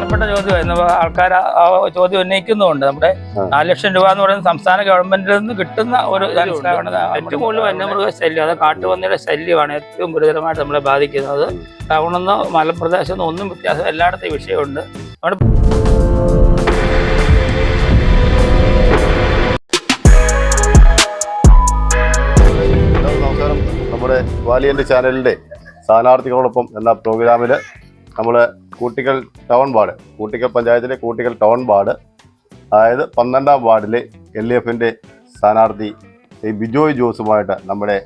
ചോദ്യം ചോദ്യമായിരുന്നു ആൾക്കാർ ആ ചോദ്യം ഉന്നയിക്കുന്നുണ്ട് നമ്മുടെ. നാല് ലക്ഷം രൂപ എന്ന് പറയുന്നത് സംസ്ഥാന ഗവൺമെന്റിൽ നിന്ന് കിട്ടുന്ന ഒരു ഏറ്റവും കൂടുതൽ വന്യമൃഗ ശല്യം അത് കാട്ടുപന്നിയുടെ ശല്യമാണ് ഏറ്റവും ഗുരുതരമായിട്ട് നമ്മളെ ബാധിക്കുന്നത്. ടൗണിൽ നിന്ന് മലപ്രദേശത്ത് നിന്ന് ഒന്നും വ്യത്യാസം എല്ലായിടത്തും ഈ വിഷയമുണ്ട്. നമ്മുടെ നമസ്കാരം. നമ്മുടെ വാലിയന്റെ ചാനലിന്റെ സ്ഥാനാർത്ഥികളോടൊപ്പം എന്ന പ്രോഗ്രാമിൽ നമ്മൾ കൂട്ടിക്കൽ ടൗൺ വാർഡ് കൂട്ടിക്കൽ പഞ്ചായത്തിലെ കൂട്ടിക്കൽ ടൗൺ വാർഡ് അതായത് പന്ത്രണ്ടാം വാർഡിലെ എൽ ഡി എഫിന്റെ സ്ഥാനാർത്ഥി ശ്രീ ബിജോയ് ജോസുമായിട്ട് നമ്മുടെ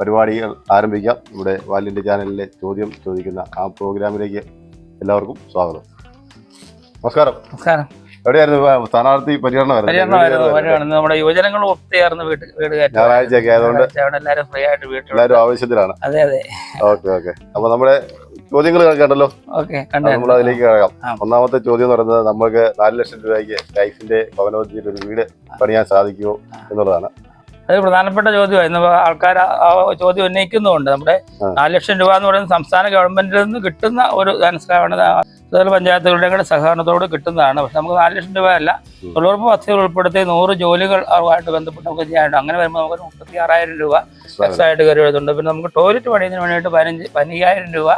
പരിപാടികൾ ആരംഭിക്കാം. നമ്മുടെ വാലിന്റെ ചാനലിലെ ചോദ്യം ചോദിക്കുന്ന ആ പ്രോഗ്രാമിലേക്ക് എല്ലാവർക്കും സ്വാഗതം. നമസ്കാരം. നമസ്കാരം. എവിടെയായിരുന്നു സ്ഥാനാർത്ഥി പര്യടനമായിരുന്നു പര്യടനമായിരുന്നു പര്യടനം നമ്മുടെ യുവജനങ്ങൾ ഒത്തുചേർന്ന് വീട് വീട് ഞായറാഴ്ചയൊക്കെ ആയതുകൊണ്ട് ഞായറാഴ്ച എല്ലാവരും ഫ്രീ ആയിട്ട് വീട്ടിൽ എല്ലാവരും ആവശ്യത്തിലാണ്. അതെ അതെ. Okay okay. അപ്പൊ നമ്മുടെ ചോദ്യങ്ങൾ കേട്ടല്ലോ നമ്മൾ അതിലേക്ക് കിടക്കാം. ഒന്നാമത്തെ ചോദ്യം എന്ന് പറയുന്നത് നമ്മൾക്ക് നാല് ലക്ഷം രൂപയ്ക്ക് ലൈഫിന്റെ ഭവനോദ്യയിൽ ഒരു വീട് പണിയാൻ സാധിക്കുമോ എന്നുള്ളതാണ്. അത് പ്രധാനപ്പെട്ട ചോദ്യമാണ് ഇന്ന് ആൾക്കാർ ആ ചോദ്യം ഉന്നയിക്കുന്നതുകൊണ്ട് നമ്മുടെ. നാല് ലക്ഷം രൂപ എന്ന് പറയുന്നത് സംസ്ഥാന ഗവൺമെന്റിൽ നിന്ന് കിട്ടുന്ന ഒരു ധനസഹായമാണ് അതുപോലെ പഞ്ചായത്തുകളുടെ കൂടെ സഹകരണത്തോട് കിട്ടുന്നതാണ്. പക്ഷെ നമുക്ക് നാല് ലക്ഷം രൂപ അല്ല. തൊഴിലുറപ്പ് പദ്ധതികൾ ഉൾപ്പെടുത്തി നൂറ് ജോലികൾ ആയിട്ട് ബന്ധപ്പെട്ട് നമുക്ക് ചെയ്യാനുണ്ട്. അങ്ങനെ വരുമ്പോൾ നമുക്ക് മുപ്പത്തി ആറായിരം രൂപ എക്സ്ട്രാ ആയിട്ട് കയറി വരുന്നുണ്ട്. പിന്നെ നമുക്ക് ടോയ്ലറ്റ് പണിയുന്നതിന് വേണ്ടിയിട്ട് പതിനഞ്ച് പതിനയ്യായിരം രൂപ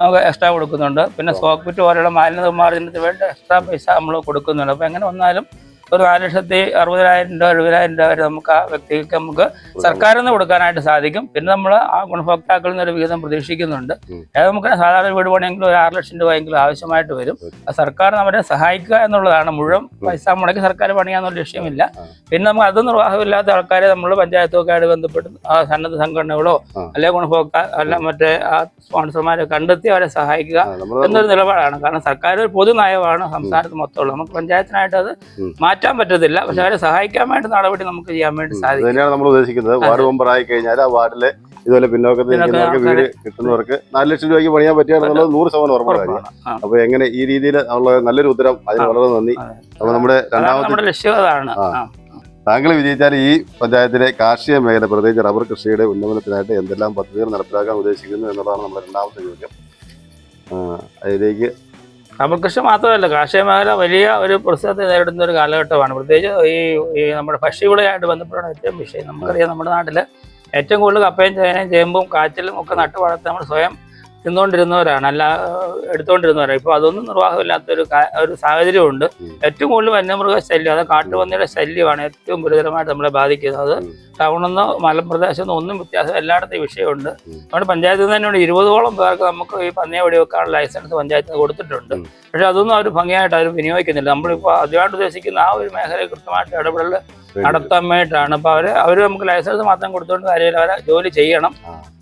നമുക്ക് എക്സ്ട്രാ കൊടുക്കുന്നുണ്ട്. പിന്നെ സോക്ക് പിറ്റ് പോലെയുള്ള മാലിന്യ നിർമ്മാർജനത്തിന് വേണ്ടി എക്സ്ട്രാ പൈസ നമ്മൾ കൊടുക്കുന്നുണ്ട്. അപ്പോൾ എങ്ങനെ വന്നാലും ഒരു നാല് ലക്ഷത്തി അറുപതിനായിരം രൂപ എഴുപതിനായിരം രൂപ വരെ നമുക്ക് ആ വ്യക്തിക്ക് നമുക്ക് സർക്കാരിൽ നിന്ന് കൊടുക്കാനായിട്ട് സാധിക്കും. പിന്നെ നമ്മൾ ആ ഗുണഭോക്താക്കളിൽ നിന്ന് ഒരു വിഹിതം പ്രതീക്ഷിക്കുന്നുണ്ട്. അത് നമുക്ക് സാധാരണ വീട് പണിയെങ്കിലും ഒരു ആറ് ലക്ഷം രൂപയെങ്കിലും ആവശ്യമായിട്ട് വരും. സർക്കാർ നമ്മളെ സഹായിക്കുക എന്നുള്ളതാണ്. മുഴുവൻ പൈസ മുടക്കി സർക്കാർ പണിയാന്നുള്ള ലക്ഷ്യമില്ല. പിന്നെ നമുക്ക് അത് നിർവാഹമില്ലാത്ത ആൾക്കാരെ നമ്മൾ പഞ്ചായത്തൊക്കെ ആയിട്ട് ബന്ധപ്പെട്ട് ആ സന്നദ്ധ സംഘടനകളോ. അല്ലെ ഗുണഭോക്താ അല്ല മറ്റേ ആ സ്പോൺസർമാരെ കണ്ടെത്തി അവരെ സഹായിക്കുക എന്നൊരു നിലപാടാണ്. കാരണം സർക്കാർ ഒരു പൊതു നയമാണ് സംസ്ഥാനത്ത് മൊത്തമുള്ളത്. നമുക്ക് പഞ്ചായത്തിനായിട്ട് അത് ഉം. മാറ്റാൻ പറ്റത്തില്ല. പക്ഷെ അവരെ സഹായിക്കാൻ വേണ്ടി നടപടി നമുക്ക് ചെയ്യാൻ വേണ്ടി സാധിക്കും. തന്നെയാണ് നമ്മൾ ഉദ്ദേശിക്കുന്നത്. വാർഡ് മെമ്പർ ആയി കഴിഞ്ഞാൽ ആ വാർഡിലെ ഇതുപോലെ പിന്നോക്കത്തിൽ നിൽക്കുന്നവർക്ക് വീട് കിട്ടുന്നവർക്ക് നാല് ലക്ഷം രൂപയ്ക്ക് പണിയാൻ പറ്റുകയാണെന്നുള്ളത് നൂറ് ശതമാനം ഉറപ്പാണ്. അപ്പൊ എങ്ങനെ ഈ രീതിയിൽ ഉള്ള നല്ലൊരു ഉത്തരം അതിന്. വളരെ നന്ദി. അപ്പൊ നമ്മുടെ രണ്ടാമത്തെ ലക്ഷ്യം അതാണ്. താങ്കൾ വിജയിച്ചാൽ ഈ പഞ്ചായത്തിലെ കാർഷിക മേഖല പ്രത്യേകിച്ച് റബ്ബർ കൃഷിയുടെ ഉന്നമനത്തിനായിട്ട് എന്തെല്ലാം പദ്ധതികൾ നടപ്പിലാക്കാൻ ഉദ്ദേശിക്കുന്നു എന്നുള്ളതാണ് നമ്മുടെ രണ്ടാമത്തെ ചോദ്യം. അതിലേക്ക് റബ്ബർ മാത്രമല്ല കാർഷിക മേഖല വലിയ ഒരു പ്രശ്നത്തെ നേരിടുന്ന ഒരു കാലഘട്ടമാണ്. പ്രത്യേകിച്ച് ഈ ഈ നമ്മുടെ ഭക്ഷ്യവിളയായിട്ട് ബന്ധപ്പെട്ടാണ് ഏറ്റവും വിഷയം. നമുക്കറിയാം നമ്മുടെ നാട്ടിൽ ഏറ്റവും കൂടുതൽ കപ്പയും ചേനയും ചേമ്പും കാച്ചിലും ഒക്കെ നട്ടു വളർത്തി നമ്മൾ സ്വയം തിന്നുകൊണ്ടിരുന്നവരാണ് അല്ല എടുത്തുകൊണ്ടിരുന്നവരാണ്. ഇപ്പോൾ അതൊന്നും നിർവാഹമില്ലാത്തൊരു ഒരു സാഹചര്യമുണ്ട്. ഉണ്ട് ഏറ്റവും കൂടുതൽ വന്യമൃഗ ശല്യം അത് കാട്ടുപന്നിയുടെ ശല്യമാണ് ഏറ്റവും ഗുരുതരമായിട്ട് നമ്മളെ ബാധിക്കുന്നത്. അത് ടൗണെന്നോ മലപ്രദേശമെന്നോ ഒന്നും വ്യത്യാസം എല്ലായിടത്തും ഈ വിഷയമുണ്ട്. നമ്മുടെ പഞ്ചായത്തിൽ നിന്ന് തന്നെയുണ്ട്. ഇരുപതോളം പേർക്ക് നമുക്ക് ഈ പന്നിയെ വെടിവെക്കാനുള്ള ലൈസൻസ് പഞ്ചായത്തിന് കൊടുത്തിട്ടുണ്ട്. പക്ഷേ പക്ഷെ അതൊന്നും അവർ ഭംഗിയായിട്ട് അവർ വിനിയോഗിക്കുന്നില്ല. നമ്മളിപ്പോൾ അതിനായിട്ട് ഉദ്ദേശിക്കുന്ന ആ ഒരു മേഖലയിൽ കൃത്യമായിട്ട് ഇടപെടൽ നടത്താൻ വേണ്ടിയിട്ടാണ് അപ്പോൾ അവർ അവർ നമുക്ക് ലൈസൻസ് മാത്രം കൊടുത്തോണ്ട് കാര്യമില്ല. അവരെ ജോലി ചെയ്യണം.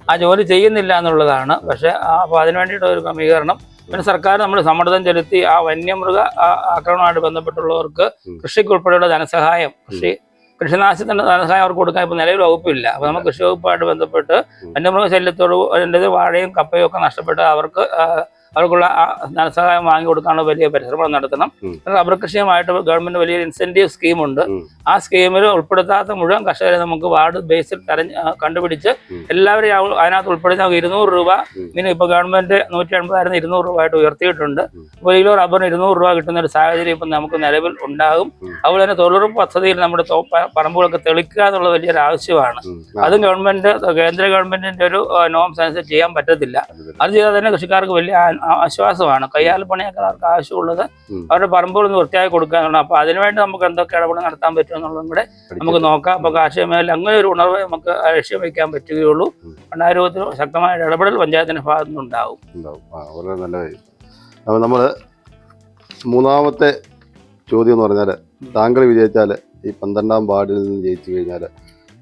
ആ. ജോലി ചെയ്യുന്നില്ല എന്നുള്ളതാണ്. പക്ഷെ അപ്പൊ അതിന് വേണ്ടിയിട്ട് ഒരു ക്രമീകരണം. പിന്നെ സർക്കാർ നമ്മൾ സമ്മർദ്ദം ചെലുത്തി ആ വന്യമൃഗ ആക്രമണവുമായിട്ട് ബന്ധപ്പെട്ടുള്ളവർക്ക് കൃഷിക്കുൾപ്പെടെയുള്ള കൃഷിക്ക് ഉൾപ്പെടെയുള്ള ധനസഹായം കൃഷി കൃഷിനാശത്തിന്റെ ധനസഹായം അവർക്ക് കൊടുക്കാൻ ഇപ്പൊ നിലവിൽ വകുപ്പില്ല. അപ്പൊ നമ്മൾ കൃഷി വകുപ്പായിട്ട് ബന്ധപ്പെട്ട്. വന്യമൃഗ ശല്യത്തോട് വാഴയും കപ്പയും ഒക്കെ നഷ്ടപ്പെട്ട് അവർക്ക് അവർക്കുള്ള ധനസഹായം വാങ്ങി കൊടുക്കാനുള്ള വലിയ പരിശ്രമം നടത്തണം. റബ്ബർ കൃഷിയുമായിട്ട് ഗവൺമെന്റ് വലിയൊരു ഇൻസെന്റീവ് സ്കീമുണ്ട്. ആ സ്കീമിൽ ഉൾപ്പെടുത്താത്ത മുഴുവൻ കർഷകരെ നമുക്ക് വാർഡ് ബേസിൽ തെരഞ്ഞ് കണ്ടുപിടിച്ച്. എല്ലാവരെയും അതിനകത്ത് ഉൾപ്പെടുത്തി നമുക്ക് ഇരുന്നൂറ് രൂപ. ഇങ്ങനെ ഇപ്പോൾ ഗവൺമെന്റ് നൂറ്റി എൺപതായിരുന്നു ഇരുന്നൂറ് രൂപ ആയിട്ട് ഉയർത്തിയിട്ടുണ്ട്. ഒരു കിലോ റബ്ബറിന് ഇരുന്നൂറ് രൂപ കിട്ടുന്ന ഒരു സാഹചര്യം ഇപ്പം നമുക്ക് നിലവിൽ ഉണ്ടാകും. അതുപോലെ തന്നെ തൊഴിലുറപ്പ് പദ്ധതിയിൽ നമ്മുടെ പറമ്പുകളൊക്കെ തെളിക്കുക എന്നുള്ള വലിയൊരു ആവശ്യമാണ്. അതും ഗവൺമെന്റ് കേന്ദ്ര ഗവൺമെന്റിന്റെ ഒരു നോംസ് അനുസരിച്ച് ചെയ്യാൻ പറ്റത്തില്ല അത് ചെയ്താൽ തന്നെ കൃഷിക്കാർക്ക് വലിയ ആശ്വാസമാണ്. കയ്യാൽ പണിയൊക്കെ അവർക്ക് ആവശ്യമുള്ളത്. അവരുടെ പറമ്പുകൾ ഒന്ന് വൃത്തിയാക്കി കൊടുക്കാനുള്ള അപ്പൊ അതിനുവേണ്ടി നമുക്ക് എന്തൊക്കെ ഇടപെടൽ നടത്താൻ പറ്റും എന്നുള്ളതും കൂടെ നമുക്ക് നോക്കാം. അപ്പൊ കാർഷിക മേഖല അങ്ങനെ ഒരു ഉണർവ് നമുക്ക് ലക്ഷ്യം വയ്ക്കാൻ പറ്റുകയുള്ളൂ. രണ്ടായിരത്തിൽ ശക്തമായ ഇടപെടൽ പഞ്ചായത്തിന്റെ ഭാഗത്തു നിന്നുണ്ടാവും നമ്മൾ വളരെ നല്ല കാര്യം. അപ്പോൾ നമ്മൾ മൂന്നാമത്തെ ചോദ്യം എന്ന് പറഞ്ഞാൽ താങ്കൾ വിജയിച്ചാൽ ഈ പന്ത്രണ്ടാം വാർഡിൽ നിന്ന് ജയിച്ചു കഴിഞ്ഞാൽ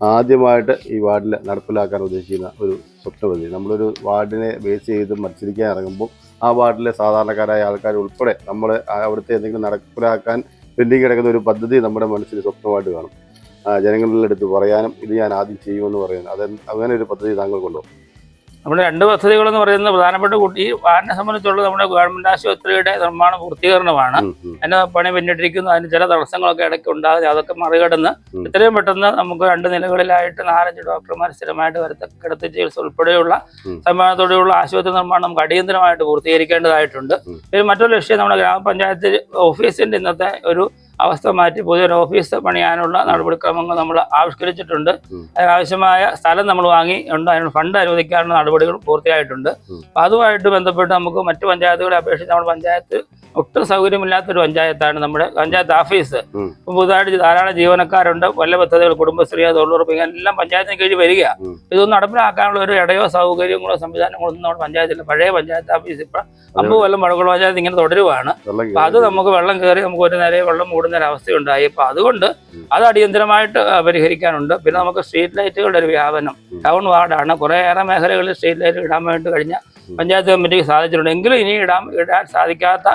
ആദ്യമായിട്ട് ഈ വാർഡിൽ നടപ്പിലാക്കാൻ ഉദ്ദേശിക്കുന്ന ഒരു സ്വപ്നപദ്ധതി നമ്മളൊരു വാർഡിനെ ബേസ് ചെയ്ത് മത്സരിക്കാൻ ഇറങ്ങുമ്പോൾ ആ വാർഡിലെ സാധാരണക്കാരായ ആൾക്കാർ ഉൾപ്പെടെ നമ്മൾ അവിടുത്തെ എന്തെങ്കിലും നടപ്പിലാക്കാൻ പെൻഡിങ് കിടക്കുന്ന ഒരു പദ്ധതി നമ്മുടെ മനസ്സിൽ സ്വപ്നമായിട്ട് കാണും. ജനങ്ങളിലെടുത്ത് പറയാനും ഇത് ഞാൻ ആദ്യം ചെയ്യുമെന്ന് പറയുന്നത് അത് അങ്ങനെ ഒരു പദ്ധതി താങ്കൾക്കുണ്ടോ നമ്മുടെ രണ്ട് പദ്ധതികളെന്ന് പറയുന്നത് പ്രധാനപ്പെട്ട കുട്ടി വാർഡിനെ സംബന്ധിച്ചുള്ള നമ്മുടെ ഗവൺമെന്റ് ആശുപത്രിയുടെ നിർമ്മാണ പൂർത്തീകരണമാണ്. അതിന്. പണി പിന്നിട്ടിരിക്കുന്നു. അതിന് ചില തടസ്സങ്ങളൊക്കെ ഇടയ്ക്ക് ഉണ്ടാകുന്നത് അതൊക്കെ മറികടന്ന് ഇത്രയും എത്രയും പെട്ടെന്ന് നമുക്ക് രണ്ട് നിലകളിലായിട്ട് നാലഞ്ച് ഡോക്ടർമാർ സ്ഥിരമായിട്ട് വരത്തക്കെടുത്ത് കിടത്തി ചികിത്സ ഉൾപ്പെടെയുള്ള. സംവിധാനത്തോടെയുള്ള ആശുപത്രി നിർമ്മാണം നമുക്ക് അടിയന്തരമായിട്ട് പൂർത്തീകരിക്കേണ്ടതായിട്ടുണ്ട്. പിന്നെ മറ്റൊരു ലക്ഷ്യം നമ്മുടെ ഗ്രാമപഞ്ചായത്ത് ഓഫീസിന്റെ ഇന്നത്തെ ഒരു അവസ്ഥ മാറ്റി പുതിയൊരു ഓഫീസ് പണിയാനുള്ള നടപടിക്രമങ്ങൾ നമ്മൾ ആവിഷ്കരിച്ചിട്ടുണ്ട്. അതിനാവശ്യമായ സ്ഥലം നമ്മൾ വാങ്ങി ഉണ്ട്. അതിനുള്ള ഫണ്ട് അനുവദിക്കാനുള്ള നടപടികൾ പൂർത്തിയായിട്ടുണ്ട്. അപ്പൊ അതുമായിട്ട് ബന്ധപ്പെട്ട് നമുക്ക് മറ്റ് പഞ്ചായത്തുകളെ അപേക്ഷിച്ച് നമ്മുടെ പഞ്ചായത്ത് ഒട്ടും സൗകര്യമില്ലാത്തൊരു പഞ്ചായത്താണ് നമ്മുടെ പഞ്ചായത്ത് ഓഫീസ്. ഇപ്പം പുതുതായിട്ട് ധാരാളം ജീവനക്കാരുണ്ട്. വല്ല പദ്ധതികൾ കുടുംബശ്രീ തൊഴിലുറപ്പ് എല്ലാം പഞ്ചായത്തിന് കീഴിൽ വരിക. ഇതൊന്നും നടപ്പിലാക്കാനുള്ള ഒരു ഇടയോ സൗകര്യങ്ങളോ സംവിധാനങ്ങളോ ഒന്നും നമ്മുടെ പഞ്ചായത്തില്ല. പഴയ പഞ്ചായത്ത് ഓഫീസ് ഇപ്പൊ അമ്പത് കൊല്ലം പഴക്കുള്ള പഞ്ചായത്ത് ഇങ്ങനെ തുടരുവാണ്. അപ്പം അത് നമുക്ക് വെള്ളം കയറി നമുക്ക് ഒരു നേരെ വെള്ളം മൂടുന്ന ഒരു ഒരവസ്ഥയുണ്ടായി അപ്പൊ അതുകൊണ്ട്. അത് അടിയന്തരമായിട്ട് പരിഹരിക്കാനുണ്ട്. പിന്നെ നമുക്ക് സ്ട്രീറ്റ് ലൈറ്റുകളുടെ ഒരു വ്യാപനം. ടൗൺ വാർഡാണ്. കുറേയേറെ മേഖലകളിൽ സ്ട്രീറ്റ് ലൈറ്റ് ഇടാൻ വേണ്ടി കഴിഞ്ഞ പഞ്ചായത്ത് കമ്മിറ്റിക്ക് സാധിച്ചിട്ടുണ്ട്. എങ്കിലും ഇനി ഇടാൻ ഇടാൻ സാധിക്കാത്ത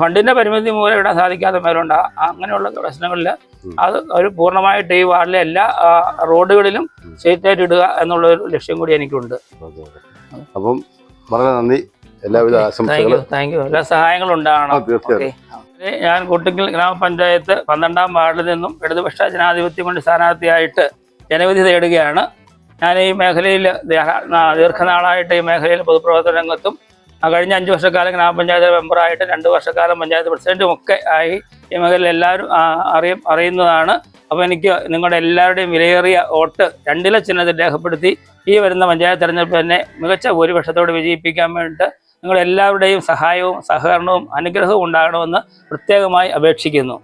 ഫണ്ടിന്റെ പരിമിതി മൂലം ഇടാൻ സാധിക്കാത്ത മേലുണ്ട് അങ്ങനെയുള്ള പ്രശ്നങ്ങളിൽ അത് ഒരു പൂർണമായിട്ട് ഈ വാർഡിലെ എല്ലാ റോഡുകളിലും സ്ട്രീറ്റ് ലൈറ്റ് ഇടുക എന്നുള്ള ഒരു ലക്ഷ്യം കൂടി എനിക്കുണ്ട്. അപ്പം വളരെ നന്ദി. എല്ലാവിധ ആശംസകളും. എല്ലാ സഹായങ്ങളും ഉണ്ടാകണം തീർച്ചയായും. ഞാൻ കുട്ടിക്കൽ ഗ്രാമപഞ്ചായത്ത് പന്ത്രണ്ടാം വാർഡിൽ നിന്നും ഇടതുപക്ഷ ജനാധിപത്യം കൊണ്ട് സ്ഥാനാർത്ഥിയായിട്ട് ജനവിധി തേടുകയാണ്. ഞാൻ ഈ മേഖലയിൽ ദീർഘനാളായിട്ട് ഈ മേഖലയിൽ പൊതുപ്രവർത്തന രംഗത്തും കഴിഞ്ഞ അഞ്ച് വർഷക്കാലം ഗ്രാമപഞ്ചായത്ത് മെമ്പറായിട്ട് രണ്ട് വർഷക്കാലം പഞ്ചായത്ത് പ്രസിഡന്റും ഒക്കെ ആയി ഈ മേഖലയിൽ എല്ലാവരും അറിയും അറിയുന്നതാണ്. അപ്പോൾ എനിക്ക് നിങ്ങളുടെ എല്ലാവരുടെയും വിലയേറിയ വോട്ട് രണ്ടില ചിഹ്നത്തിൽ രേഖപ്പെടുത്തി ഈ വരുന്ന പഞ്ചായത്ത് തെരഞ്ഞെടുപ്പ് തന്നെ മികച്ച ഭൂരിപക്ഷത്തോട് വിജയിപ്പിക്കാൻ വേണ്ടിയിട്ട് നിങ്ങളുടെ എല്ലാവരുടെയും സഹായവും സഹകരണവും അനുഗ്രഹവും ഉണ്ടാകണമെന്ന് പ്രത്യേകമായി അപേക്ഷിക്കുന്നു.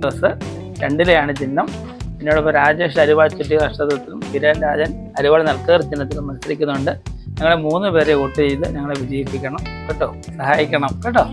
ബസ് രണ്ടിലെയാണ് ചിഹ്നം. എന്നോടൊപ്പം രാജേഷ് അരിവാൾ ചുറ്റി നക്ഷത്രത്തിലും കിരൺ രാജൻ അരിവാൾ നൽക്കേർ ചിഹ്നത്തിലും മത്സരിക്കുന്നുണ്ട്. ഞങ്ങളെ മൂന്ന് പേരെ വോട്ട് ചെയ്ത് ഞങ്ങളെ വിജയിപ്പിക്കണം. കേട്ടോ? സഹായിക്കണം. കേട്ടോ?